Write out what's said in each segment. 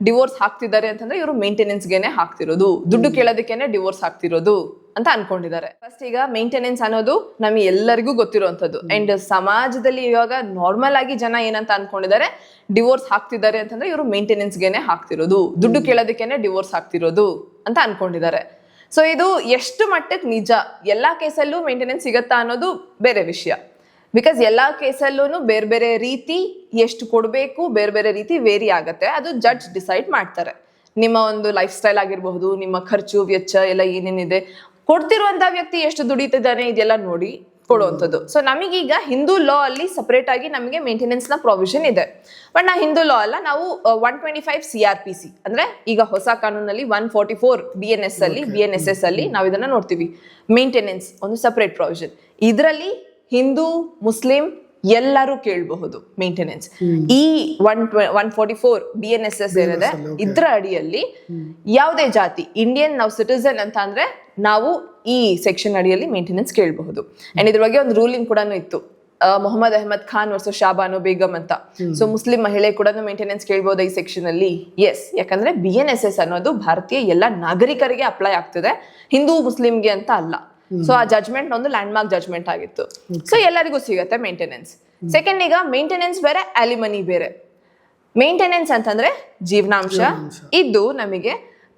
Divorce ಹಾಕ್ತಿದ್ದಾರೆ ಅಂತಂದ್ರೆ ಇವರು ಮೇಂಟೆನೆನ್ಸ್ಗೆನೆ ಹಾಕ್ತಿರೋದು. ದುಡ್ಡು ಕೇಳೋದಕ್ಕೇನೆ ಡಿವೋರ್ಸ್ ಹಾಕ್ತಿರೋದು ಅಂತ ಅನ್ಕೊಂಡಿದ್ದಾರೆ. ಫಸ್ಟ್ ಈಗ ಮೇಂಟೆನೆನ್ಸ್ ಅನ್ನೋದು ನಮಗೆ ಎಲ್ಲರಿಗೂ ಗೊತ್ತಿರುವಂತದ್ದು ಅಂಡ್ ಸಮಾಜದಲ್ಲಿ ಇವಾಗ ನಾರ್ಮಲ್ ಆಗಿ ಜನ ಏನಂತ ಅನ್ಕೊಂಡಿದ್ದಾರೆ ಡಿವೋರ್ಸ್ ಹಾಕ್ತಿದ್ದಾರೆ ಅಂತಂದ್ರೆ ಇವರು ಮೇಂಟೆನೆನ್ಸ್ಗೆನೆ ಹಾಕ್ತಿರೋದು. ದುಡ್ಡು ಕೇಳೋದಕ್ಕೇನೆ ಡಿವೋರ್ಸ್ ಹಾಕ್ತಿರೋದು ಅಂತ ಅನ್ಕೊಂಡಿದ್ದಾರೆ. ಸೊ ಇದು ಎಷ್ಟು ಮಟ್ಟಕ್ಕೆ ನಿಜ? ಎಲ್ಲಾ ಕೇಸಲ್ಲೂ ಮೇಂಟೆನೆನ್ಸ್ ಸಿಗತ್ತಾ ಅನ್ನೋದು ಬೇರೆ ವಿಷಯ. ಬಿಕಾಸ್ ಎಲ್ಲ ಕೇಸಲ್ಲೂ ಬೇರೆ ಬೇರೆ ರೀತಿ ಎಷ್ಟು ಕೊಡಬೇಕು ಬೇರೆ ಬೇರೆ ರೀತಿ ವೇರಿ ಆಗುತ್ತೆ. ಅದು ಜಡ್ಜ್ ಡಿಸೈಡ್ ಮಾಡ್ತಾರೆ. ನಿಮ್ಮ ಒಂದು ಲೈಫ್ ಸ್ಟೈಲ್ ಆಗಿರಬಹುದು ನಿಮ್ಮ ಖರ್ಚು ವೆಚ್ಚ ಎಲ್ಲ ಏನೇನಿದೆ. ಕೊಡ್ತಿರುವಂತ ವ್ಯಕ್ತಿ ಎಷ್ಟು ದುಡಿತಿದ್ದಾನೆ ಇದೆಲ್ಲ ನೋಡಿ ಕೊಡುವಂಥದ್ದು. ಸೊ ನಮಗೀಗ ಹಿಂದೂ ಲಾ ಅಲ್ಲಿ ಸಪ್ರೇಟ್ ಆಗಿ ನಮಗೆ ಮೇಂಟೆನೆನ್ಸ್ನ ಪ್ರೊವಿಷನ್ ಇದೆ. ಬಟ್ ನಾ ಹಿಂದೂ ಲಾ ಅಲ್ಲ ನಾವು one twenty five C R P C ಅಂದ್ರೆ ಈಗ ಹೊಸ ಕಾನೂನಲ್ಲಿ one forty four B N S ಅಲ್ಲಿ ಬಿ ಎನ್ ಎಸ್ ಎಸ್ ಅಲ್ಲಿ ನಾವು ಇದನ್ನ ನೋಡ್ತೀವಿ. ಮೇಂಟೆನೆನ್ಸ್ ಒಂದು ಸಪ್ರೇಟ್ ಪ್ರೊವಿಷನ್ ಇದರಲ್ಲಿ ಹಿಂದೂ ಮುಸ್ಲಿಂ ಎಲ್ಲರೂ ಕೇಳಬಹುದು ಮೇಂಟೆನೆನ್ಸ್ ಈ one one forty four B N S S ಏನಿದೆ ಇದ್ರ ಅಡಿಯಲ್ಲಿ ಯಾವುದೇ ಜಾತಿ ಇಂಡಿಯನ್ ನಾವು ಸಿಟಿಸನ್ ಅಂತ ಅಂದ್ರೆ ನಾವು ಈ ಸೆಕ್ಷನ್ ಅಡಿಯಲ್ಲಿ ಮೇಂಟೆನೆನ್ಸ್ ಕೇಳಬಹುದು. ಅಂಡ್ ಇದ್ರ ಬಗ್ಗೆ ಒಂದು ರೂಲಿಂಗ್ ಕೂಡ ಇತ್ತು. ಮೊಹಮ್ಮದ್ ಅಹಮದ್ ಖಾನ್ ವರ್ಸಸ್ ಶಾಬಾನು ಬೇಗಂ ಅಂತ. ಸೊ ಮುಸ್ಲಿಂ ಮಹಿಳೆ ಕೂಡ ಮೇಂಟೆನೆನ್ಸ್ ಕೇಳ್ಬೋದು ಈ ಸೆಕ್ಷನ್ ಅಲ್ಲಿ? ಎಸ್ ಯಾಕಂದ್ರೆ ಬಿ ಎನ್ ಎಸ್ ಎಸ್ ಅನ್ನೋದು ಭಾರತೀಯ ಎಲ್ಲ ನಾಗರಿಕರಿಗೆ ಅಪ್ಲೈ ಆಗ್ತದೆ. ಹಿಂದೂ ಮುಸ್ಲಿಂಗೆ ಅಂತ ಅಲ್ಲ. ಸೊ ಆ ಜಜ್ಮೆಂಟ್ ಒಂದು ಲ್ಯಾಂಡ್ ಮಾರ್ಕ್ ಜಜ್ಮೆಂಟ್ ಆಗಿತ್ತು ಸೊ ಎಲ್ಲರಿಗೂ ಸಿಗತ್ತೆ ಮೇಂಟೆನೆನ್ಸ್ ಸೆಕೆಂಡ್ ಈಗ ಮೇಂಟೆನೆನ್ಸ್ ಬೇರೆ ಅಲಿಮನಿ ಬೇರೆ. ಮೇಂಟೆನೆನ್ಸ್ ಅಂತಂದ್ರೆ ಜೀವನಾಂಶ ಇದು ನಮಗೆ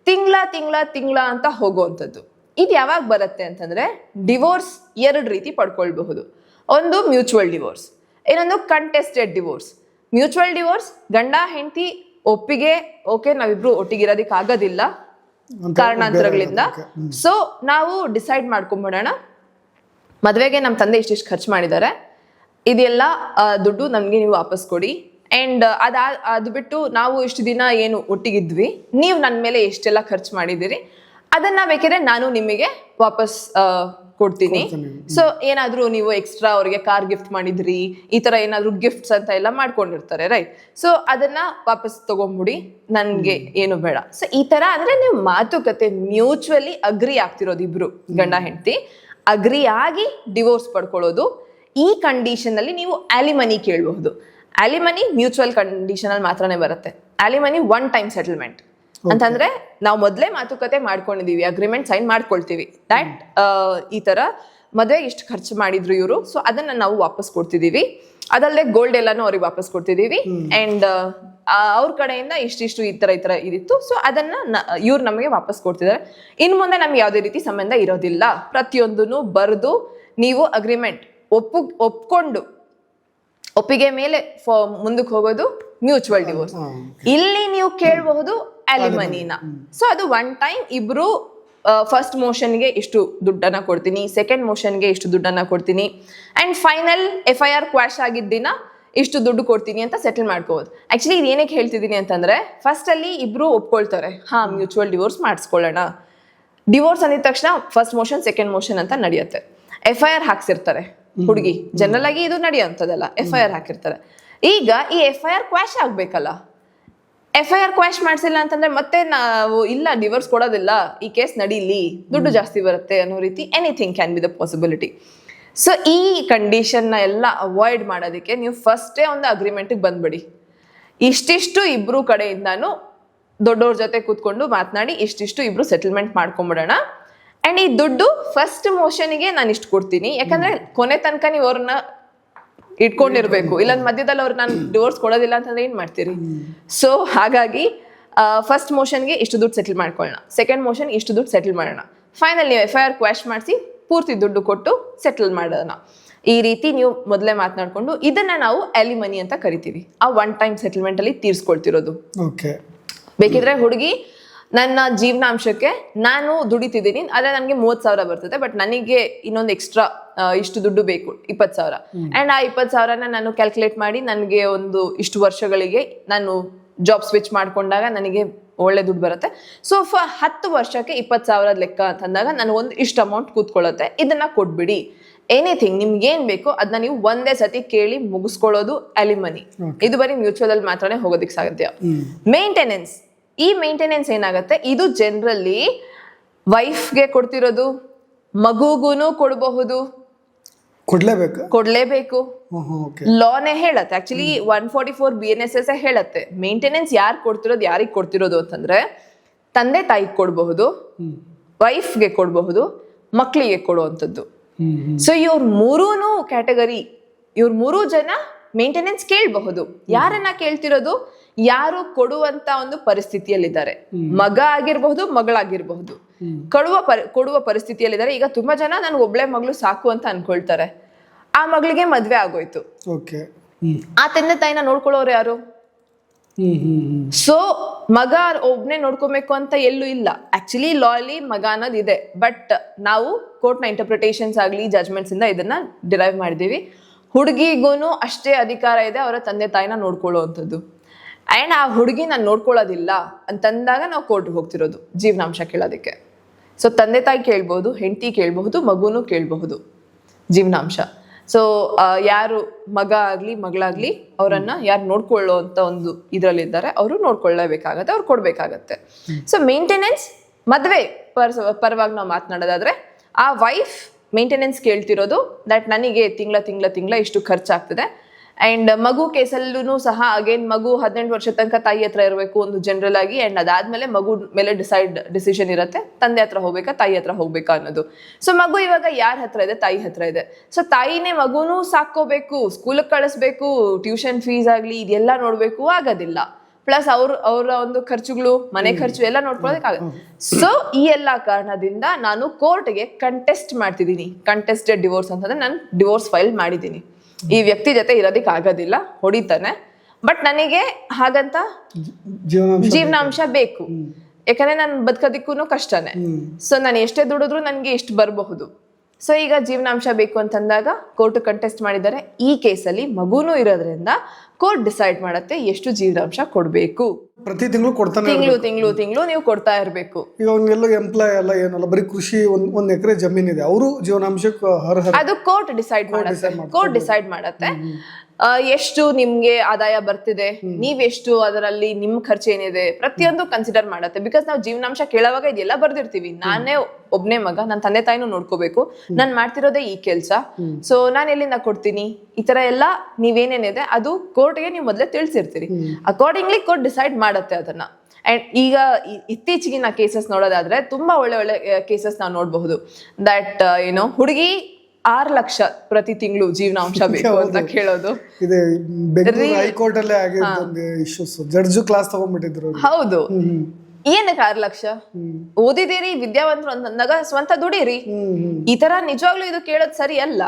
ತಿಂಗಳ ತಿಂಗಳ ತಿಂಗಳ ಅಂತ ಹೋಗುವಂಥದ್ದು. ಇದು ಯಾವಾಗ ಬರುತ್ತೆ ಅಂತಂದ್ರೆ ಡಿವೋರ್ಸ್ ಎರಡು ರೀತಿ ಪಡ್ಕೊಳ್ಬಹುದು. ಒಂದು ಮ್ಯೂಚುವಲ್ ಡಿವೋರ್ಸ್ ಇನ್ನೊಂದು ಕಂಟೆಸ್ಟೆಡ್ ಡಿವೋರ್ಸ್ ಮ್ಯೂಚುವಲ್ ಡಿವೋರ್ಸ್ ಗಂಡ ಹೆಂಡತಿ ಒಪ್ಪಿಗೆ ಓಕೆ ನಾವಿಬ್ರು ಒಟ್ಟಿಗಿರೋದಕ್ಕೆ ಆಗೋದಿಲ್ಲ ಕಾರಣಾಂತರಗಳಿಂದ. ಸೊ ನಾವು ಡಿಸೈಡ್ ಮಾಡ್ಕೊಂಬಿಡೋಣ. ಮದುವೆಗೆ ನಮ್ಮ ತಂದೆ ಇಷ್ಟಿಷ್ಟು ಖರ್ಚು ಮಾಡಿದ್ದಾರೆ. ಇದೆಲ್ಲ ದುಡ್ಡು ನಮಗೆ ನೀವು ವಾಪಸ್ ಕೊಡಿ. ಅಂಡ್ ಅದಾ ಅದು ಬಿಟ್ಟು ನಾವು ಇಷ್ಟು ದಿನ ಏನು ಒಟ್ಟಿಗಿದ್ವಿ. ನೀವು ನನ್ನ ಮೇಲೆ ಎಷ್ಟೆಲ್ಲ ಖರ್ಚು ಮಾಡಿದ್ದೀರಿ ಅದನ್ನು ಬೇಕಿದ್ರೆ ನಾನು ನಿಮಗೆ ವಾಪಸ್ ಕೊಡ್ತೀನಿ. ಸೊ ಏನಾದ್ರೂ ನೀವು ಎಕ್ಸ್ಟ್ರಾ ಅವ್ರಿಗೆ ಕಾರ್ ಗಿಫ್ಟ್ ಮಾಡಿದ್ರಿ ಈ ತರ ಏನಾದ್ರೂ ಗಿಫ್ಟ್ಸ್ ಅಂತ ಎಲ್ಲ ಮಾಡ್ಕೊಂಡಿರ್ತಾರೆ ರೈಟ್ ಸೊ ಅದನ್ನ ವಾಪಸ್ ತಗೊಂಡ್ಬಿಡಿ ನನ್ಗೆ ಏನು ಬೇಡ. ಸೊ ಈ ತರ ಅಂದ್ರೆ ನೀವು ಮಾತುಕತೆ ಮ್ಯೂಚುವಲಿ ಅಗ್ರಿ ಆಗ್ತಿರೋದು ಇಬ್ರು ಗಂಡ ಹೆಂಡತಿ. ಅಗ್ರಿ ಆಗಿ ಡಿವೋರ್ಸ್ ಪಡ್ಕೊಳ್ಳೋದು. ಈ ಕಂಡೀಷನ್ ಅಲ್ಲಿ ನೀವು ಆಲಿಮನಿ ಕೇಳಬಹುದು. ಆಲಿಮನಿ ಮ್ಯೂಚುವಲ್ ಕಂಡೀಷನ್ ಅಲ್ಲಿ ಮಾತ್ರನೇ ಬರುತ್ತೆ. ಆಲಿಮನಿ ಒನ್ ಟೈಮ್ ಸೆಟಲ್ಮೆಂಟ್ ಅಂತಂದ್ರೆ ನಾವು ಮೊದಲೇ ಮಾತುಕತೆ ಮಾಡ್ಕೊಂಡಿದೀವಿ ಅಗ್ರಿಮೆಂಟ್ ಸೈನ್ ಮಾಡ್ಕೊಳ್ತೀವಿ. ದಟ್ ಈ ತರ ಮದುವೆಗೆ ಇಷ್ಟು ಖರ್ಚು ಮಾಡಿದ್ರು ಇವರು ಸೊ ಅದನ್ನ ನಾವು ವಾಪಸ್ ಕೊಡ್ತಿದೀವಿ. ಅದಲ್ಲದೆ ಗೋಲ್ಡ್ ಎಲ್ಲಾನು ಅವ್ರಿಗೆ ವಾಪಸ್ ಕೊಡ್ತಿದೀವಿ. ಅಂಡ್ ಅವ್ರ ಕಡೆಯಿಂದ ಇಷ್ಟಿಷ್ಟು ಈ ತರ ಈ ತರ ಇದಿತ್ತು. ಸೊ ಅದನ್ನ ಇವ್ರು ನಮಗೆ ವಾಪಸ್ ಕೊಡ್ತಿದ್ದಾರೆ ಇನ್ ಮುಂದೆ ನಮ್ಗೆ ಯಾವುದೇ ರೀತಿ ಸಂಬಂಧ ಇರೋದಿಲ್ಲ. ಪ್ರತಿಯೊಂದನ್ನು ಬರೆದು ನೀವು ಅಗ್ರಿಮೆಂಟ್ ಒಪ್ಪು ಒಪ್ಕೊಂಡು ಒಪ್ಪಿಗೆ ಮೇಲೆ ಮುಂದಕ್ಕೆ ಹೋಗೋದು ಮ್ಯೂಚುವಲ್ ಡಿವೋರ್ಸ್ ಇಲ್ಲಿ ನೀವು ಕೇಳಬಹುದು ಅಲಿಮನಿನ ಸೊ ಅದು ಒನ್ ಟೈಮ್ ಇಬ್ರು ಫಸ್ಟ್ ಮೋಷನ್ಗೆ ಇಷ್ಟು ದುಡ್ಡನ್ನ ಕೊಡ್ತೀನಿ ಸೆಕೆಂಡ್ ಮೋಷನ್ಗೆ ಇಷ್ಟು ದುಡ್ಡನ್ನ ಕೊಡ್ತೀನಿ and final F I R quash ಆಗಿದ್ದ ದಿನ ಇಷ್ಟು ದುಡ್ಡು ಕೊಡ್ತೀನಿ ಅಂತ ಸೆಟಲ್ ಮಾಡ್ಕೋಬಹುದು ಆಕ್ಚುಲಿ ಇದು ಏನಕ್ಕೆ ಹೇಳ್ತಿದ್ದೀನಿ ಅಂತಂದ್ರೆ ಫಸ್ಟ್ ಅಲ್ಲಿ ಇಬ್ರು ಒಪ್ಕೊಳ್ತಾರೆ ಹಾ ಮ್ಯೂಚುವಲ್ ಡಿವೋರ್ಸ್ ಮಾಡಿಸ್ಕೊಳ್ಳೋಣ. ಡಿವೋರ್ಸ್ ಅಂದಿದ ತಕ್ಷಣ ಫಸ್ಟ್ ಮೋಷನ್ ಸೆಕೆಂಡ್ ಮೋಷನ್ ಅಂತ ನಡೆಯುತ್ತೆ. ಎಫ್ ಐ ಆರ್ ಹಾಕ್ಸಿರ್ತಾರೆ ಹುಡುಗಿ. ಜನರಲ್ ಆಗಿ ಇದು ನಡೆಯುವಂಥದ್ದಲ್ಲ ಎಫ್ ಐ ಆರ್ ಹಾಕಿರ್ತಾರೆ ಈಗ ಈ ಎಫ್ ಐ ಆರ್ ಕ್ವಾಶ್ ಆಗ್ಬೇಕಲ್ಲ ಎಫ್ ಐ ಆರ್ ಕ್ವಾಶ್ ಮಾಡಿಸಿಲ್ಲ ಅಂತಂದ್ರೆ ಮತ್ತೆ ನಾವು ಇಲ್ಲ ಡಿವೋರ್ಸ್ ಕೊಡೋದಿಲ್ಲ. ಈ ಕೇಸ್ ನಡೀಲಿ. ದುಡ್ಡು ಜಾಸ್ತಿ ಬರುತ್ತೆ ಅನ್ನೋ ರೀತಿ anything can be the possibility so ಈ ಕಂಡೀಷನ್ನ ಎಲ್ಲ ಅವಾಯ್ಡ್ ಮಾಡೋದಕ್ಕೆ ನೀವು ಫಸ್ಟೇ ಒಂದು ಅಗ್ರಿಮೆಂಟಿಗೆ ಬಂದ್ಬಿಡಿ. ಇಷ್ಟಿಷ್ಟು ಇಬ್ರು ಕಡೆಯಿಂದಾನು ದೊಡ್ಡವ್ರ ಜೊತೆ ಕೂತ್ಕೊಂಡು ಮಾತನಾಡಿ ಇಷ್ಟಿಷ್ಟು ಇಬ್ರು ಸೆಟಲ್ಮೆಂಟ್ ಮಾಡ್ಕೊಂಬಿಡೋಣ. ಅಂಡ್ ಈ ದುಡ್ಡು ಫಸ್ಟ್ ಮೋಷನ್ಗೆ ನಾನು ಇಷ್ಟು ಕೊಡ್ತೀನಿ. ಯಾಕಂದ್ರೆ ಕೊನೆ ತನಕ ನೀವು ಅವ್ರನ್ನ ಇಟ್ಕೊಂಡಿರ್ಬೇಕು. ಇಲ್ಲೊಂದು ಮಧ್ಯದಲ್ಲಿ ಅವ್ರು ನಾನು ಡಿವೋರ್ಸ್ ಕೊಡೋದಿಲ್ಲ ಅಂತಂದ್ರೆ ಏನ್ ಮಾಡ್ತೀರಿ? ಸೊ ಹಾಗಾಗಿ ಫಸ್ಟ್ ಮೋಷನ್ಗೆ ಇಷ್ಟು ದುಡ್ಡು ಸೆಟಲ್ ಮಾಡ್ಕೊಳ್ಳೋಣ. ಸೆಕೆಂಡ್ ಮೋಷನ್ ಇಷ್ಟು ದುಡ್ಡು ಸೆಟಲ್ ಮಾಡೋಣ. ಫೈನಲ್ ನೀವು ಎಫ್ ಐ ಆರ್ ಕ್ವಾಶ್ ಮಾಡಿಸಿ ಪೂರ್ತಿ ದುಡ್ಡು ಕೊಟ್ಟು ಸೆಟಲ್ ಮಾಡೋಣ. ಈ ರೀತಿ ನೀವು ಮೊದಲೇ ಮಾತನಾಡ್ಕೊಂಡು ಇದನ್ನ ನಾವು ಅಲಿಮನಿ ಅಂತ ಕರಿತೀವಿ. ಆ ಒನ್ ಟೈಮ್ ಸೆಟಲ್ಮೆಂಟ್ ಅಲ್ಲಿ ತೀರ್ಸ್ಕೊಳ್ತಿರೋದು. ಓಕೆ ಬೇಕಿದ್ರೆ ಹುಡುಗಿ ನನ್ನ ಜೀವನಾಂಶಕ್ಕೆ ನಾನು ದುಡಿತಿದ್ದೀನಿ ಆದ್ರೆ ನನಗೆ ಮೂವತ್ತು ಸಾವಿರ ಬರ್ತದೆ ಬಟ್ ನನಗೆ ಇನ್ನೊಂದು ಎಕ್ಸ್ಟ್ರಾ ಇಷ್ಟು ದುಡ್ಡು ಬೇಕು ಇಪ್ಪತ್ತು ಸಾವಿರ. ಆ್ಯಂಡ್ ಆ ಇಪ್ಪತ್ತು ಸಾವಿರನ ನಾನು ಕ್ಯಾಲ್ಕುಲೇಟ್ ಮಾಡಿ ನನಗೆ ಒಂದು ಇಷ್ಟು ವರ್ಷಗಳಿಗೆ ನಾನು ಜಾಬ್ ಸ್ವಿಚ್ ಮಾಡ್ಕೊಂಡಾಗ ನನಗೆ ಒಳ್ಳೆ ದುಡ್ಡು ಬರುತ್ತೆ. ಸೊ ಫ ಹತ್ತು ವರ್ಷಕ್ಕೆ ಇಪ್ಪತ್ತು ಸಾವಿರದ ಲೆಕ್ಕ ಅಂತಂದಾಗ ನಾನು ಒಂದು ಇಷ್ಟು ಅಮೌಂಟ್ ಕೂತ್ಕೊಳ್ಳುತ್ತೆ. ಇದನ್ನ ಕೊಟ್ಬಿಡಿ. ಎನಿಥಿಂಗ್ ನಿಮ್ಗೆ ಏನ್ ಬೇಕೋ ಅದನ್ನ ನೀವು ಒಂದೇ ಸತಿ ಕೇಳಿ ಮುಗಿಸ್ಕೊಳ್ಳೋದು ಅಲಿಮನಿ ಇದು ಬರೀ ಮ್ಯೂಚುವಲ್ ಅಲ್ಲಿ ಮಾತ್ರನೇ ಹೋಗೋದಿಕ್ ಸಾಧ್ಯ. ಮೇಂಟೆನೆನ್ಸ್ ಈ ಮೇಂಟೆನೆನ್ಸ್ ಏನಾಗುತ್ತೆ? ಇದು ಜನರಲಿ ವೈಫ್ಗೆ ಕೊಡ್ತಿರೋದು ಮಗುಗೂನು ಕೊಡಬಹುದು. ಕೊಡ್ಲೇಬೇಕು? ಕೊಡ್ಲೇಬೇಕು. ಲಾನೇ ಹೇಳತ್ತೆ. Actually one forty four B N S S ಹೇಳತ್ತೆ. Maintenance ಯಾರು ಕೊಡ್ತಿರೋದು ಯಾರಿಗೆ ಕೊಡ್ತಿರೋದು ಅಂತಂದ್ರೆ ತಂದೆ ತಾಯಿಗೆ ಕೊಡಬಹುದು ವೈಫ್ಗೆ ಕೊಡಬಹುದು ಮಕ್ಕಳಿಗೆ ಕೊಡುವಂಥದ್ದು. ಸೊ ಇವ್ರ ಮೂರೂನು ಕ್ಯಾಟಗರಿ ಇವ್ರ ಮೂರು ಜನ ಮೇಂಟೆನೆನ್ಸ್ ಕೇಳಬಹುದು. ಯಾರನ್ನ ಕೇಳ್ತಿರೋದು? ಯಾರು ಕೊಡುವಂತ ಒಂದು ಪರಿಸ್ಥಿತಿಯಲ್ಲಿದ್ದಾರೆ. ಮಗ ಆಗಿರಬಹುದು ಮಗಳಾಗಿರಬಹುದು. ಕೊಡುವ ಪರಿ ಕೊಡುವ ಪರಿಸ್ಥಿತಿಯಲ್ಲಿದ್ದಾರೆ. ಈಗ ತುಂಬಾ ಜನ ನಾನು ಒಬ್ಳೆ ಮಗಳು ಸಾಕು ಅಂತ ಅನ್ಕೊಳ್ತಾರೆ. ಆ ಮಗಳಿಗೆ ಮದ್ವೆ ಆಗೋಯ್ತು. ಓಕೆ. ಆ ತಂದೆ ತಾಯಿನ ನೋಡ್ಕೊಳ್ಳೋರು ಯಾರು? ಸೊ ಮಗ ಒಬ್ನೇ ನೋಡ್ಕೋಬೇಕು ಅಂತ ಎಲ್ಲೂ ಇಲ್ಲ. ಆಕ್ಚುಲಿ ಲಾಲಿ ಮಗ ಅನ್ನೋದು ಇದೆ ಬಟ್ ನಾವು ಕೋರ್ಟ್ನ ಇಂಟರ್ಪ್ರಿಟೇಷನ್ಸ್ ಆಗಲಿ ಜಜ್ಮೆಂಟ್ಸ್ ಇಂದ ಇದನ್ನ ಡಿರೈವ್ ಮಾಡಿದೀವಿ ಹುಡುಗಿಗೂನು ಅಷ್ಟೇ ಅಧಿಕಾರ ಇದೆ ಅವರ ತಂದೆ ತಾಯಿನ ನೋಡ್ಕೊಳ್ಳುವಂಥದ್ದು. ಆ್ಯಂಡ್ ಆ ಹುಡುಗಿ ನಾನು ನೋಡ್ಕೊಳ್ಳೋದಿಲ್ಲ ಅಂತಂದಾಗ ನಾವು ಕೋರ್ಟ್ಗೆ ಹೋಗ್ತಿರೋದು ಜೀವನಾಂಶ ಕೇಳೋದಕ್ಕೆ. ಸೊ ತಂದೆ ತಾಯಿ ಕೇಳ್ಬೋದು ಹೆಂಡತಿ ಕೇಳಬಹುದು ಮಗುನೂ ಕೇಳಬಹುದು ಜೀವನಾಂಶ. ಸೊ ಯಾರು ಮಗ ಆಗಲಿ ಮಗಳಾಗಲಿ ಅವರನ್ನು ಯಾರು ನೋಡ್ಕೊಳ್ಳೋ ಅಂತ ಒಂದು ಇದರಲ್ಲಿದ್ದಾರೆ ಅವರು ನೋಡ್ಕೊಳ್ಳೇಬೇಕಾಗತ್ತೆ ಅವ್ರು ಕೊಡಬೇಕಾಗತ್ತೆ. ಸೊ ಮೇಂಟೆನೆನ್ಸ್ ಮದುವೆ ಪರ್ ಪರವಾಗಿ ನಾವು ಮಾತನಾಡೋದಾದ್ರೆ ಆ ವೈಫ್ ಮೇಂಟೆನೆನ್ಸ್ ಕೇಳ್ತಿರೋದು ದಟ್ ನನಗೆ ತಿಂಗಳ ತಿಂಗಳ ತಿಂಗಳ ಇಷ್ಟು ಖರ್ಚಾಗ್ತದೆ ಅಂಡ್ ಮಗು ಕೇಸಲ್ಲೂ ಸಹ ಅಗೇನ್ ಮಗು ಹದಿನೆಂಟು ವರ್ಷ ತನಕ ತಾಯಿ ಹತ್ರ ಇರಬೇಕು ಒಂದು ಜನರಲ್ ಆಗಿ. ಅಂಡ್ ಅದಾದ್ಮೇಲೆ ಮಗು ಮೇಲೆ ಡಿಸೈಡ್ ಡಿಸಿಷನ್ ಇರುತ್ತೆ. ತಂದೆ ಹತ್ರ ಹೋಗ್ಬೇಕಾ ತಾಯಿ ಹತ್ರ ಹೋಗ್ಬೇಕಾ ಅನ್ನೋದು. ಸೊ ಮಗು ಇವಾಗ ಯಾರ ಹತ್ರ ಇದೆ? ತಾಯಿ ಹತ್ರ ಇದೆ. ಸೊ ತಾಯಿನೇ ಮಗುನೂ ಸಾಕೋಬೇಕು ಸ್ಕೂಲಿಗೆ ಕಳಿಸ್ಬೇಕು ಟ್ಯೂಷನ್ ಫೀಸ್ ಆಗಲಿ ಇದೆಲ್ಲ ನೋಡಬೇಕು ಆಗೋದಿಲ್ಲ. ಪ್ಲಸ್ ಅವ್ರ ಅವರ ಒಂದು ಖರ್ಚುಗಳು ಮನೆ ಖರ್ಚು ಎಲ್ಲ ನೋಡ್ಕೊಳ್ಳೋದಕ್ಕಾಗತ್ತೆ ಸೊ ಈ ಎಲ್ಲ ಕಾರಣದಿಂದ ನಾನು ಕೋರ್ಟ್ಗೆ ಕಂಟೆಸ್ಟ್ ಮಾಡ್ತಿದ್ದೀನಿ. ಕಂಟೆಸ್ಟೆಡ್ ಡಿವೋರ್ಸ್ ಅಂತಂದ್ರೆ ನಾನು ಡಿವೋರ್ಸ್ ಫೈಲ್ ಮಾಡಿದ್ದೀನಿ. ಈ ವ್ಯಕ್ತಿ ಜೊತೆ ಇರೋದಿಕ್ ಆಗೋದಿಲ್ಲ ಹೊಡಿತಾನೆ. ಬಟ್ ನನಗೆ ಹಾಗಂತ ಜೀವನಾಂಶ ಬೇಕು. ಯಾಕಂದ್ರೆ ನಾನು ಬದುಕೋದಿಕ್ಕೂ ಕಷ್ಟನೇ. ಸೊ ನಾನು ಎಷ್ಟೇ ದುಡಿದ್ರು ನನಗೆ ಇಷ್ಟು ಬರಬಹುದು. ಸೊ ಈಗ ಜೀವನಾಂಶ ಬೇಕು ಅಂತಂದಾಗ ಕೋರ್ಟ್ ಕಂಟೆಸ್ಟ್ ಮಾಡಿದ್ದಾರೆ. ಈ ಕೇಸಲ್ಲಿ ಮಗುನೂ ಇರೋದ್ರಿಂದ ಕೋರ್ಟ್ ಡಿಸೈಡ್ ಮಾಡುತ್ತೆ ಎಷ್ಟು ಜೀವನಾಂಶ ಕೊಡಬೇಕು. ಪ್ರತಿ ತಿಂಗಳು ಕೊಡ್ತಾನೆ ತಿಂಗಳು ತಿಂಗಳು ತಿಂಗಳು ನೀವು ಕೊಡ್ತಾ ಇರಬೇಕು. ಈಗ ಅವ್ನಿಗೆಲ್ಲ ಎಂಪ್ಲಾಯ್ ಎಲ್ಲ ಏನಲ್ಲ ಬರೀ ಕೃಷಿ ಒಂದ್ ಒಂದ್ ಎಕರೆ ಜಮೀನಿದೆ. ಅವರು ಜೀವನಾಂಶಕ್ಕೆ ಅದು ಕೋರ್ಟ್ ಡಿಸೈಡ್ ಮಾಡುತ್ತೆ. ಕೋರ್ಟ್ ಡಿಸೈಡ್ ಮಾಡತ್ತೆ. ಎಷ್ಟು ನಿಮ್ಗೆ ಆದಾಯ ಬರ್ತಿದೆ ನೀವೆಷ್ಟು ಅದರಲ್ಲಿ ನಿಮ್ ಖರ್ಚು ಏನಿದೆ ಪ್ರತಿಯೊಂದು ಕನ್ಸಿಡರ್ ಮಾಡತ್ತೆ. ಬಿಕಾಸ್ ನಾವು ಜೀವನಾಂಶ ಕೇಳುವಾಗ ಇದೆಲ್ಲ ಬರ್ದಿರ್ತೀವಿ. ನಾನೇ ಒಬ್ನೇ ಮಗ ನನ್ನ ತಂದೆ ತಾಯಿನೂ ನೋಡ್ಕೋಬೇಕು. ನಾನ್ ಮಾಡ್ತಿರೋದೇ ಈ ಕೆಲ್ಸ. ಸೊ ನಾನು ಎಲ್ಲಿಂದ ಕೊಡ್ತೀನಿ? ಈ ತರ ಎಲ್ಲ ನೀವೇನೇನಿದೆ ಅದು ಕೋರ್ಟ್ಗೆ ನೀವು ಮೊದಲೇ ತಿಳಿಸಿರ್ತೀರಿ. ಅಕಾರ್ಡಿಂಗ್ಲಿ ಕೋರ್ಟ್ ಡಿಸೈಡ್ ಮಾಡತ್ತೆ ಅದನ್ನ. ಅಂಡ್ ಈಗ ಇತ್ತೀಚೆಗಿನ ಕೇಸಸ್ ನೋಡೋದಾದ್ರೆ ತುಂಬಾ ಒಳ್ಳೆ ಒಳ್ಳೆ ಕೇಸಸ್ ನಾವು ನೋಡಬಹುದು. ದಟ್ ಏನೋ ಹುಡುಗಿ ಆರ್ ಲಕ್ಷ ಪ್ರತಿ ತಿಂಗಳು ಜೀವನಾಂಶ ಬೇಕು ಅಂತ ಕೇಳೋದು. ಇದೆ ಬೆಂಗಳೂರು ಹೈಕೋರ್ಟ್ ಅಲ್ಲೇ ಇಶ್ಯೂಸ್ ಜಡ್ಜು ಕ್ಲಾಸ್ ತಗೊಂಡ್ಬಿಟ್ಟಿದ್ರು. ಹೌದು. ಏನಕ್ಕೆ ಆರ್ ಲಕ್ಷ? ಓದಿದಿರಿ ವಿದ್ಯಾವಂತರು ಅಂತಂದಾಗ ಸ್ವಂತ ದುಡೀರಿ. ಈ ತರ ನಿಜವಾಗ್ಲೂ ಇದು ಕೇಳೋದು ಸರಿ ಅಲ್ಲ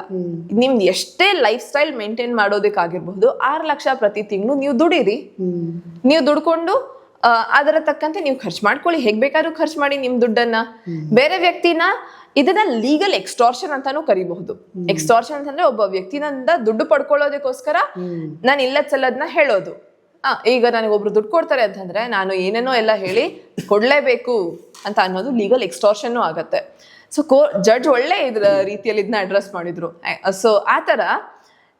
ನಿಮ್ ಎಷ್ಟೇ ಲೈಫ್ ಸ್ಟೈಲ್ ಮೇಂಟೈನ್ ಮಾಡೋದಕ್ಕಾಗಿರ್ಬಹುದು ಆರ್ ಲಕ್ಷ ಪ್ರತಿ ತಿಂಗಳು ನೀವು ದುಡೀರಿ. ನೀವು ದುಡ್ಕೊಂಡು ಅದರ ತಕ್ಕಂತೆ ನೀವು ಖರ್ಚು ಮಾಡ್ಕೊಳ್ಳಿ. ಹೇಗ್ ಬೇಕಾದ್ರೂ ಖರ್ಚು ಮಾಡಿ ನಿಮ್ ದುಡ್ಡನ್ನ. ಬೇರೆ ವ್ಯಕ್ತಿನ ಇದನ್ನ ಲೀಗಲ್ ಎಕ್ಸ್ಟಾರ್ಷನ್ ಅಂತಾನೂ ಕರಿಬಹುದು. ಎಕ್ಸ್ಟಾರ್ಷನ್ ಅಂತಂದ್ರೆ ಒಬ್ಬ ವ್ಯಕ್ತಿನಿಂದ ದುಡ್ಡು ಪಡ್ಕೊಳ್ಳೋದಕ್ಕೋಸ್ಕರ ನಾನು ಇಲ್ಲ ಸಲ್ಲದ್ನ ಹೇಳೋದು. ಆ, ಈಗ ನನಗೆ ಒಬ್ರು ದುಡ್ಡು ಕೊಡ್ತಾರೆ ಅಂತಂದ್ರೆ ನಾನು ಏನೇನೋ ಎಲ್ಲ ಹೇಳಿ ಕೊಡ್ಲೇಬೇಕು ಅಂತ ಅನ್ನೋದು ಲೀಗಲ್ ಎಕ್ಸ್ಟಾರ್ಷನ್ ಆಗತ್ತೆ. ಸೊ ಕೋ ಜಡ್ಜ್ ಒಳ್ಳೆ ಇದ್ರ ರೀತಿಯಲ್ಲಿ ಇದನ್ನ ಅಡ್ರೆಸ್ ಮಾಡಿದ್ರು. ಸೊ ಆ ತರ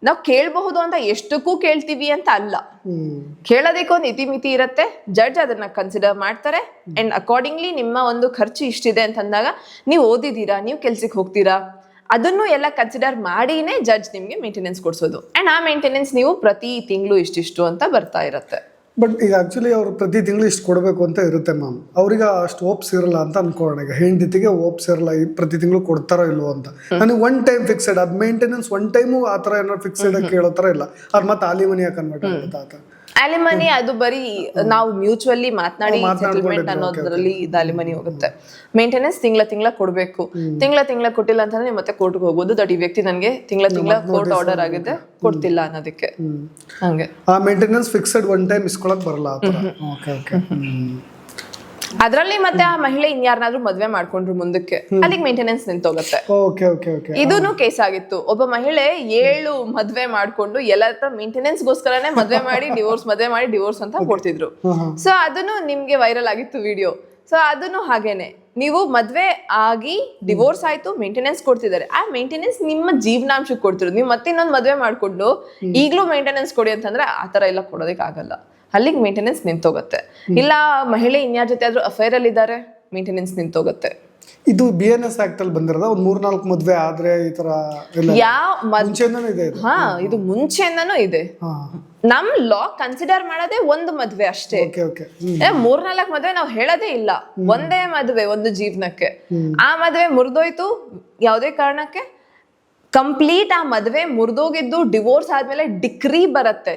ನಾವು ಕೇಳಬಹುದು ಅಂತ ಎಷ್ಟಕ್ಕೂ ಕೇಳ್ತೀವಿ ಅಂತ ಅಲ್ಲ. ಕೇಳೋದಕ್ಕೆ ಒಂದು ಇತಿಮಿತಿ ಇರುತ್ತೆ. ಜಡ್ಜ್ ಅದನ್ನ ಕನ್ಸಿಡರ್ ಮಾಡ್ತಾರೆ. ಅಂಡ್ ಅಕಾರ್ಡಿಂಗ್ಲಿ ನಿಮ್ಮ ಒಂದು ಖರ್ಚು ಇಷ್ಟಿದೆ ಅಂತಂದಾಗ ನೀವು ಓದಿದ್ದೀರಾ ನೀವು ಕೆಲ್ಸಕ್ಕೆ ಹೋಗ್ತೀರಾ ಅದನ್ನು ಎಲ್ಲ ಕನ್ಸಿಡರ್ ಮಾಡಿನೇ ಜಡ್ಜ್ ನಿಮಗೆ ಮೇಂಟೆನೆನ್ಸ್ ಕೊಡ್ಸೋದು. ಅಂಡ್ ಆ ಮೇಂಟೆನೆನ್ಸ್ ನೀವು ಪ್ರತಿ ತಿಂಗಳು ಇಷ್ಟಿಷ್ಟು ಅಂತ ಬರ್ತಾ ಇರತ್ತೆ. ಬಟ್ ಈಗ ಆಕ್ಚುಲಿ ಅವ್ರು ಪ್ರತಿ ತಿಂಗಳು ಇಷ್ಟು ಕೊಡಬೇಕು ಅಂತ ಇರುತ್ತೆ ಮ್ಯಾಮ್ ಅವ್ರಿಗೆ ಅಷ್ಟು ಓಪ್ಸ್ ಇರಲ್ಲ ಅಂತ ಅನ್ಕೊಳ್ಳೋಣ ಈಗ ಹೆಂಡತಿಗೆ ಓಪ್ಸ್ ಇರಲ್ಲ ಈ ಪ್ರತಿ ತಿಂಗಳು ಕೊಡ್ತಾರೋ ಇಲ್ವೋ ಅಂತ. ನನಗೆ ಒನ್ ಟೈಮ್ ಫಿಕ್ಸೆಡ್ ಅದು ಮೇಂಟೆನೆನ್ಸ್ ಒನ್ ಟೈಮು ಆ ಥರ ಏನಾದ್ರು ಫಿಕ್ಸೆಡ್ ಕೇಳೋ ಥರ ಇಲ್ಲ. ಅದು ಮತ್ತೆ ಆಲಿಮನಿಯಾಗಿ ಕನ್ವರ್ಟ್ ಆಗುತ್ತೆ ಆತ ಅಲಿಮನಿ ಅದು ಬರೀ ನಾವು ಮ್ಯೂಚುವಲಿ ಮಾತನಾಡಿ ಸೆಟಲ್ಮೆಂಟ್ ಅನ್ನೋದ್ರಲ್ಲಿ ಇದು ಅಲಿಮನಿ ಹೋಗುತ್ತೆ. ಮೇಂಟೆನೆನ್ಸ್ ತಿಂಗಳ ತಿಂಗಳ ಕೊಡಬೇಕು. ತಿಂಗಳ ತಿಂಗಳ ಕೊಟ್ಟಿಲ್ಲ ಅಂತಂದ್ರೆ ನೀವು ಮತ್ತೆ ಕೋರ್ಟ್ಗೆ ಹೋಗ್ಬೋದು. ದಟ್ ಈ ವ್ಯಕ್ತಿ ನನಗೆ ತಿಂಗಳ ತಿಂಗಳ ಕೋರ್ಟ್ ಆರ್ಡರ್ ಆಗಿದೆ ಕೊಡ್ತಿಲ್ಲ ಅನ್ನೋದಕ್ಕೆ. ಹಂಗೆ. ಆ ಮೇಂಟೆನೆನ್ಸ್ ಫಿಕ್ಸ್ಡ್ ಒನ್ ಟೈಮ್ ಇಸ್ಕೊಳಕ್ ಬರಲ್ಲ ಓಕೆ ಓಕೆ ಅದ್ರಲ್ಲಿ ಮತ್ತೆ ಆ ಮಹಿಳೆ ಇನ್ಯಾರನಾದ್ರೂ ಮದ್ವೆ ಮಾಡ್ಕೊಂಡ್ರು ಮುಂದಕ್ಕೆ ಅಲ್ಲಿಗೆ ಮೇಂಟೆನೆನ್ಸ್ ನಿಂತೋಗುತ್ತೆ. ಓಕೆ ಓಕೆ ಓಕೆ ಇದೂನು ಕೇಸ್ ಆಗಿತ್ತು. ಒಬ್ಬ ಮಹಿಳೆ ಏಳು ಮದ್ವೆ ಮಾಡ್ಕೊಂಡು ಎಲ್ಲ ಮೇಂಟೆನೆನ್ಸ್ ಗೋಸ್ಕರನೇ ಮದ್ವೆ ಮಾಡಿ ಡಿವೋರ್ಸ್ ಮದ್ವೆ ಮಾಡಿ ಡಿವೋರ್ಸ್ ಅಂತ ಕೊಡ್ತಿದ್ರು. ಸೊ ಅದನ್ನು ನಿಮ್ಗೆ ವೈರಲ್ ಆಗಿತ್ತು ವಿಡಿಯೋ ಸೊ ಅದನ್ನು ಹಾಗೇನೆ. ನೀವು ಮದ್ವೆ ಆಗಿ ಡಿವೋರ್ಸ್ ಆಯ್ತು ಮೇಂಟೆನೆನ್ಸ್ ಕೊಡ್ತಿದ್ದಾರೆ. ಆ ಮೇಂಟೆನೆನ್ಸ್ ನಿಮ್ಮ ಜೀವನಾಂಶಕ್ಕೆ ಕೊಡ್ತಿರೋದು. ನೀವು ಮತ್ತೆ ಇನ್ನೊಂದು ಮದ್ವೆ ಮಾಡ್ಕೊಂಡು ಈಗಲೂ ಮೇಂಟೆನೆನ್ಸ್ ಕೊಡಿ ಅಂತಂದ್ರೆ ಆ ತರ ಎಲ್ಲ ಕೊಡೋದಕ್ಕೆ ಆಗಲ್ಲ. ಅಲ್ಲಿಗೆ ಮೇಂಟೆನೆನ್ಸ್ ನಿಂತೋಗುತ್ತೆ. ಇಲ್ಲ ಮಹಿಳೆ ಇನ್ಯಾರ ಜೊತೆ ಆದ್ರೂ ಅಫೇರ್ ಅಲ್ಲಿ ಇದ್ದಾರೆ ಮೇಂಟೆನೆನ್ಸ್ ನಿಂತೋಗುತ್ತೆ. ಇದು ಬಿ ಎನ್ ಎಸ್ ಆಕ್ಟ್ ಅಲ್ಲಿ ಬಂದಿರೋದ? ಒಂದ್ ಮೂರ್ನಾಲ್ಕು ಮದ್ವೆ ಆದ್ರೆ ಈ ತರ ಯಾವ ಇದೆ ಹಾ ಇದು ಮುಂಚೆಯಿಂದನೂ ಇದೆ. ನಮ್ ಲಾ ಕನ್ಸಿಡರ್ ಮಾಡೋದೇ ಒಂದು ಮದ್ವೆ ಅಷ್ಟೇ. ಮೂರ್ನಾಲ್ಕು ಮದ್ವೆ ನಾವು ಹೇಳೋದೇ ಇಲ್ಲ. ಒಂದೇ ಮದ್ವೆ ಒಂದು ಜೀವನಕ್ಕೆ. ಆ ಮದ್ವೆ ಮುರಿದೋಯ್ತು ಯಾವುದೇ ಕಾರಣಕ್ಕೆ? ಕಂಪ್ಲೀಟ್ ಆ ಮದ್ವೆ ಮುರಿದೋಗಿದ್ದು ಡಿವೋರ್ಸ್ ಆದ್ಮೇಲೆ ಡಿಕ್ರಿ ಬರುತ್ತೆ.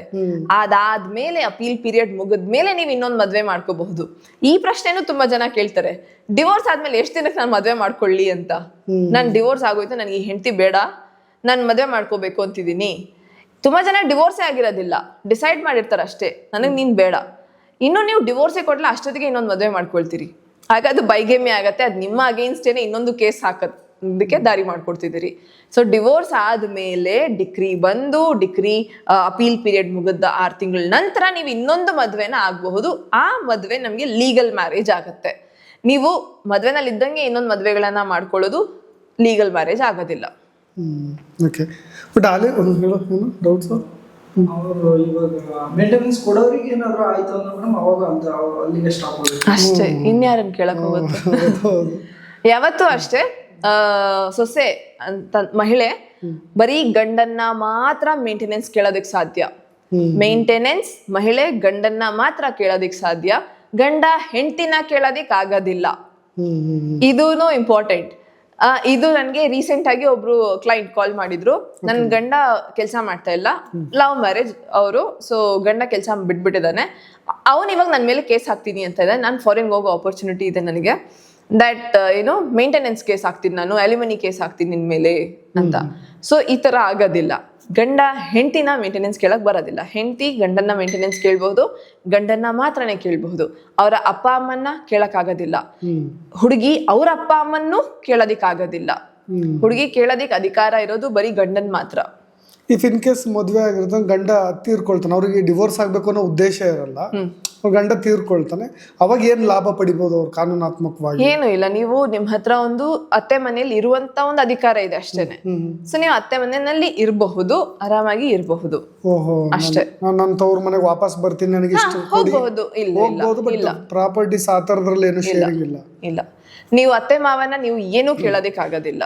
ಅದಾದ್ಮೇಲೆ ಅಪೀಲ್ ಪೀರಿಯಡ್ ಮುಗಿದ್ಮೇಲೆ ನೀವು ಇನ್ನೊಂದು ಮದ್ವೆ ಮಾಡ್ಕೋಬಹುದು. ಈ ಪ್ರಶ್ನೆನೂ ತುಂಬಾ ಜನ ಕೇಳ್ತಾರೆ ಡಿವೋರ್ಸ್ ಆದ್ಮೇಲೆ ಎಷ್ಟು ದಿನಕ್ಕೆ ನಾನು ಮದ್ವೆ ಮಾಡ್ಕೊಳ್ಳಿ ಅಂತ? ನನ್ ಡಿವೋರ್ಸ್ ಆಗೋಯ್ತು ನನಗೆ ಹೆಂಡತಿ ಬೇಡ ನಾನು ಮದ್ವೆ ಮಾಡ್ಕೋಬೇಕು ಅಂತಿದ್ದೀನಿ. ತುಂಬಾ ಜನ ಡಿವೋರ್ಸೇ ಆಗಿರೋದಿಲ್ಲ ಡಿಸೈಡ್ ಮಾಡಿರ್ತಾರೆ ಅಷ್ಟೇ ನನಗೆ ನೀನ್ ಬೇಡ. ಇನ್ನು ನೀವು ಡಿವೋರ್ಸೇ ಕೊಡ್ಲ ಅಷ್ಟೊತ್ತಿಗೆ ಇನ್ನೊಂದು ಮದುವೆ ಮಾಡ್ಕೊಳ್ತೀರಿ. ಹಾಗೆ ಅದು ಬೈಗೇಮಿ ಆಗತ್ತೆ ಅದು ನಿಮ್ಮ ಅಗೇನ್ಸ್ಟೇನೆ ಇನ್ನೊಂದು ಕೇಸ್ ಹಾಕೋದಕ್ಕೆ ದಾರಿ ಮಾಡ್ಕೊಡ್ತಿದ್ದೀರಿ. ಸೊ ಡಿವೋರ್ಸ್ ಆದ್ಮೇಲೆ ಡಿಕ್ರಿ ಬಂದು ಡಿಕ್ರಿ ಅಪೀಲ್ ಪೀರಿಯಡ್ ಮುಗಿದ ಆರು ತಿಂಗಳ ನಂತರ ನೀವು ಇನ್ನೊಂದು ಮದುವೆನ ಆಗಬಹುದು. ಆ ಮದುವೆ ನಮಗೆ ಲೀಗಲ್ ಮ್ಯಾರೇಜ್ ಆಗತ್ತೆ. ನೀವು ಮದುವೆನಲ್ಲಿ ಇದ್ದಂಗೆ ಇನ್ನೊಂದು ಮದುವೆಗಳನ್ನ ಮಾಡ್ಕೊಳ್ಳೋದು ಲೀಗಲ್ ಮ್ಯಾರೇಜ್ ಆಗೋದಿಲ್ಲ. ಓಕೆ ಬಟ್ ಅಲ್ಲಿ ಒಂದು ಹೇಳೋ ಏನು ಡೌಟ್ಸ್ ಅವರು ಇವಾಗ ಮೇಂಟೆನೆನ್ಸ್ ಕೊಡೋರಿಗೆ ಏನಾದ್ರು ಆಯ್ತು ಅಂದ್ರೆ ಮೇಡಮ್ ಅವಾಗ ಅಂತ ಅಲ್ಲಿಗೆ ಸ್ಟಾಪ್ ಆಗುತ್ತೆ. ಅಷ್ಟೇ. ಇನ್ಯಾರನ್ನ ಕೇಳಕ್ ಹೋಗುತ್ತೆ? ಯಾವತ್ತೂ ಅಷ್ಟೇ. ಸೊಸೆ ಅಂತ ಮಹಿಳೆ ಬರೀ ಗಂಡನ್ನ ಮಾತ್ರ ಮೇಂಟೆನೆನ್ಸ್ ಕೇಳೋದಕ್ಕೆ ಸಾಧ್ಯ. ಮೇಂಟೆನೆನ್ಸ್ ಮಹಿಳೆ ಗಂಡನ್ನ ಮಾತ್ರ ಕೇಳೋದಿಕ್ ಸಾಧ್ಯ. ಗಂಡ ಹೆಂಡತಿನ ಕೇಳೋದಿಕ್ ಆಗೋದಿಲ್ಲ. ಇದೂನು ಇಂಪಾರ್ಟೆಂಟ್ ಇದು ನನಗೆ ರೀಸೆಂಟ್ ಆಗಿ ಒಬ್ರು ಕ್ಲೈಂಟ್ ಕಾಲ್ ಮಾಡಿದ್ರು. ನನ್ ಗಂಡ ಕೆಲಸ ಮಾಡ್ತಾ ಇಲ್ಲ. ಲವ್ ಮ್ಯಾರೇಜ್ ಅವರು. ಸೊ ಗಂಡ ಕೆಲಸ ಬಿಟ್ಬಿಟ್ಟಿದ್ದಾನೆ ಅವನ್ ಇವಾಗ ನನ್ನ ಮೇಲೆ ಕೇಸ್ ಹಾಕ್ತೀನಿ ಅಂತ ಇದೆ. ನಾನು ಫಾರಿನ್ ಹೋಗೋ ಆಪರ್ಚುನಿಟಿ ಇದೆ ನನಗೆ. ದಟ್ ಏನೋ ಮೇಂಟೆನೆನ್ಸ್ ಕೇಸ್ ಆಗ್ತೀನಿ ನಾನು ಅಲಿಮನಿ ಕೇಸ್ ಆಗ್ತೀನಿ ನಿನ್ ಮೇಲೆ ಅಂತ. ಸೊ ಈ ತರ ಆಗೋದಿಲ್ಲ. ಗಂಡ ಹೆಂಡತಿನ ಮೇಂಟೆನೆನ್ಸ್ ಕೇಳಕ್ ಬರೋದಿಲ್ಲ. ಹೆಂಡತಿ ಗಂಡನ್ನ ಮೇಂಟೆನೆನ್ಸ್ ಕೇಳ್ಬಹುದು ಗಂಡನ್ನ ಮಾತ್ರನೇ ಕೇಳಬಹುದು. ಅವರ ಅಪ್ಪ ಅಮ್ಮನ್ನ ಕೇಳಕ್ ಆಗೋದಿಲ್ಲ. ಹ್ಮ್. ಹುಡುಗಿ ಅವ್ರ ಅಪ್ಪ ಅಮ್ಮನ್ನು ಕೇಳೋದಿಕ್ ಆಗೋದಿಲ್ಲ. ಹ್ಮ್. ಹುಡುಗಿ ಕೇಳೋದಿಕ್ ಅಧಿಕಾರ ಇರೋದು ಬರೀ ಗಂಡನ್ ಮಾತ್ರ. ಇಫ್ ಇನ್ ಕೇಸ್ ಮದುವೆ ಆಗಿರೋದ್ ಗಂಡ ತೀರ್ಕೊಳ್ತಾನೆ ಅವ್ರಿಗೆ ಡಿವೋರ್ಸ್ ಆಗ್ಬೇಕು ಅನ್ನೋ ಉದ್ದೇಶ ಇರಲ್ಲ. ಗಂಡ ತೀರ್ಕೊಳ್ತಾನೆ. ಅವಾಗ ಏನ್ ಲಾಭ ಪಡಿಬಹುದು ಅವ್ರು ಕಾನೂನಾತ್ಮಕವಾಗಿ? ಏನು ಇಲ್ಲ ನೀವು ನಿಮ್ ಹತ್ರ ಒಂದು ಅತ್ತೆ ಮನೆಯಲ್ಲಿ ಇರುವಂತ ಒಂದು ಅಧಿಕಾರ ಇದೆ ಅಷ್ಟೇನೆ. ಸೊ ನೀವು ಅತ್ತೆ ಮನೆಯಲ್ಲಿ ಇರಬಹುದು ಆರಾಮಾಗಿ ಇರಬಹುದು. ಓಹೋ ಅಷ್ಟೇ. ನಾನು ನನ್ನ ತವ್ರ ಮನೆಗೆ ವಾಪಸ್ ಬರ್ತೀನಿ ನನಗೆ ಇಷ್ಟು ಹೋಗಬಹುದು. ಇಲ್ಲ ಇಲ್ಲ ಪ್ರಾಪರ್ಟಿ ಬಟ್ ಪ್ರಾಪರ್ಟೀಸ್ ಆ ಥರದ್ರಲ್ಲಿ ಏನು ಶೇರಿಂಗ್ ಇಲ್ಲ. ಇಲ್ಲ. ನೀವು ಅತ್ತೆ ಮಾವನ ನೀವು ಏನು ಕೇಳೋದಿಕ್ ಆಗೋದಿಲ್ಲ